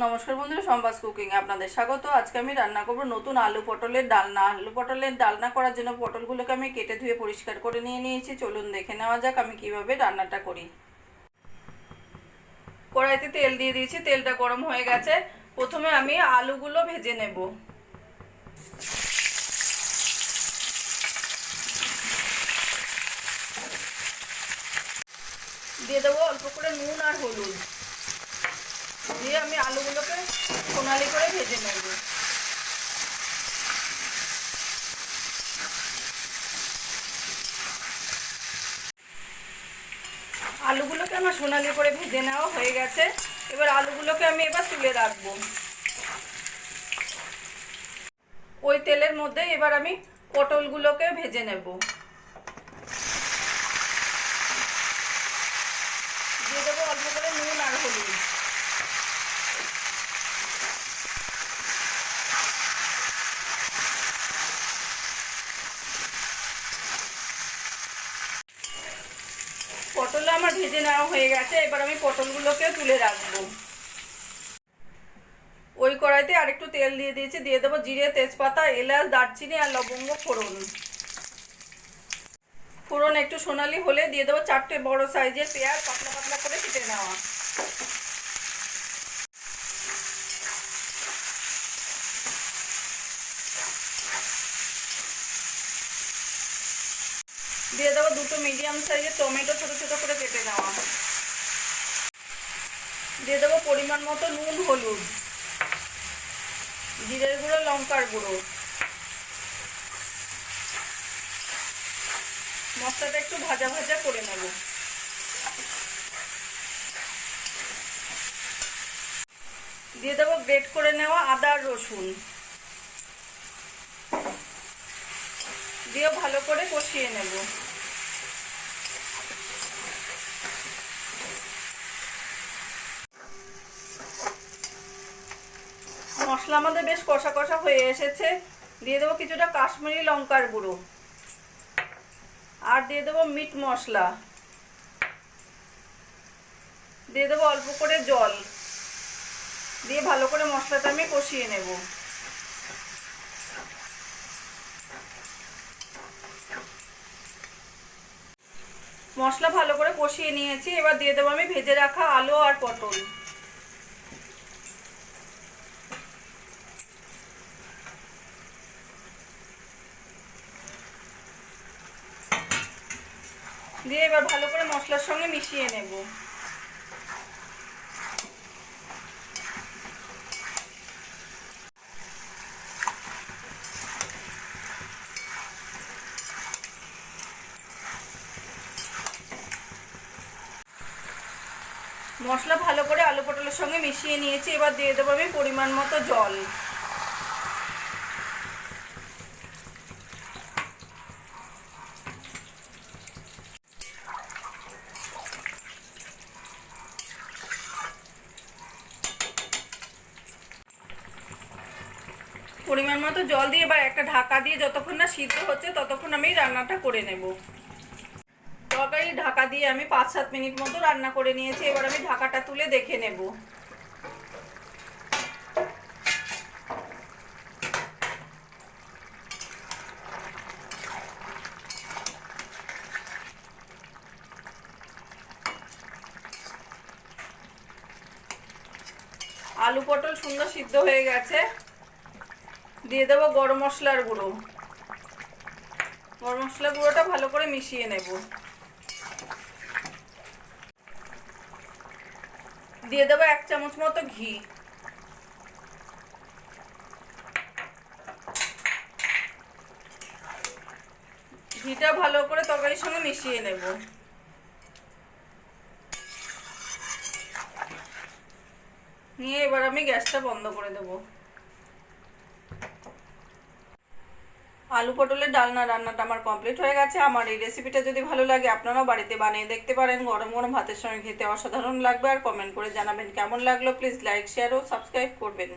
নমস্কার বন্ধুরা সম্বাস কুকিং আপনাদের স্বাগত। আজকে আমি রান্না করব নতুন আলু পটলের ডালনা। আলু পটলের ডালনা করার জন্য পটলগুলোকে আমি কেটে ধুয়ে পরিষ্কার করে নিয়ে নিয়েছি। চলুন দেখে নেওয়া যাক আমি কীভাবে রান্নাটা করি। কড়াইতে তেল দিয়ে দিয়েছি, তেলটা গরম হয়ে গেছে। প্রথমে আমি আলুগুলো ভেজে নেব। দিয়ে দেবো অল্প করে নুন আর হলুদ। দিয়ে আমি আলুগুলোকে সোনালি করে ভেজে নেব। আলুগুলোকে আমার সোনালি করে ভেজে নেওয়া হয়ে গেছে। এবার আলুগুলোকে আমি এবার তুলে রাখব। ওই তেলের মধ্যে এবার আমি পটলগুলোকে ভেজে নেব দিয়ে দেবো অল্প করে নুন আর হলুদ পটল আমার ভেজে নেওয়া হয়ে গেছে, এবার আমি পটলগুলোকে তুলে রাখব। ওই কড়াইতে আরেকটু তেল দিয়ে দিয়েছি, দিয়ে দেবো জিরে, তেজপাতা, এলাচ, দারচিনি আর লবঙ্গ ফোড়ন। ফোড়ন একটু সোনালি হলে দিয়ে দেবো চারটে বড় সাইজের পেঁয়াজ, পাতলা পাতলা করে কেটে নেওয়া। দিয়ে দেবো দুটো মিডিয়াম সাইজের টমেটো ছোটো ছোটো করে কেটে নেওয়া। দিয়ে দেবো পরিমাণ মতো নুন, হলুদ, জিরের গুঁড়ো, লঙ্কার গুঁড়ো। মশলাটা একটু ভাজা ভাজা করে নেব। দিয়ে দেবো গ্রেট করে নেওয়া আদা রসুন। দিয়ে ভালো করে কষিয়ে নেব। মশলা আমাদের বেশ কষা কষা হয়ে এসেছে। দিয়ে দেবো কিছুটা কাশ্মীরি লঙ্কার গুঁড়ো। আর দিয়ে দেবো মিট মশলা। দিয়ে দেবো অল্প করে জল। দিয়ে ভালো করে মশলাটা আমি কষিয়ে নেব। মশলা ভালো করে কষিয়ে নিয়েছি। এবার দিয়ে দেবো আমি ভেজে রাখা আলু আর পটল। দিয়ে এবার ভালো করে মশলার সঙ্গে মিশিয়ে নেব। মশলা ভালো করে আলু পটলের সঙ্গে মিশিয়ে নিয়েছি, এবার দিয়ে দেবো আমি পরিমাণ মতো জল। পরিমাণ মতো জল দিয়ে এবার একটা ঢাকা দিয়ে যতক্ষণ না সিদ্ধ হচ্ছে, ততক্ষণ আমি রান্নাটা করে নেব। তরকারি ঢাকা দিয়ে আমি পাঁচ সাত মিনিট মতো রান্না করে নিয়েছি, এবার আমি ঢাকাটা তুলে দেখে নেব। আলু পটল সুন্দর সিদ্ধ হয়ে গেছে। দিয়ে দেবো গরম মশলার গুঁড়ো। গরম মশলার গুঁড়োটা ভালো করে মিশিয়ে নেব। দিয়ে দেবো এক চামচ মতো ঘি। ঘিটা ভালো করে তরকারির সঙ্গে মিশিয়ে নেব। নিয়ে এবার আমি গ্যাসটা বন্ধ করে দেবো। আলু পটলের ডালনা রান্নাটা আমার কমপ্লিট হয়ে গেছে। আমার এই রেসিপিটা যদি ভালো লাগে, আপনারাও বাড়িতে বানিয়ে দেখতে পারেন। গরম গরম ভাতের সঙ্গে খেতে অসাধারণ লাগবে। আর কমেন্ট করে জানাবেন কেমন লাগল। প্লিজ লাইক শেয়ার ও সাবস্ক্রাইব করবেন।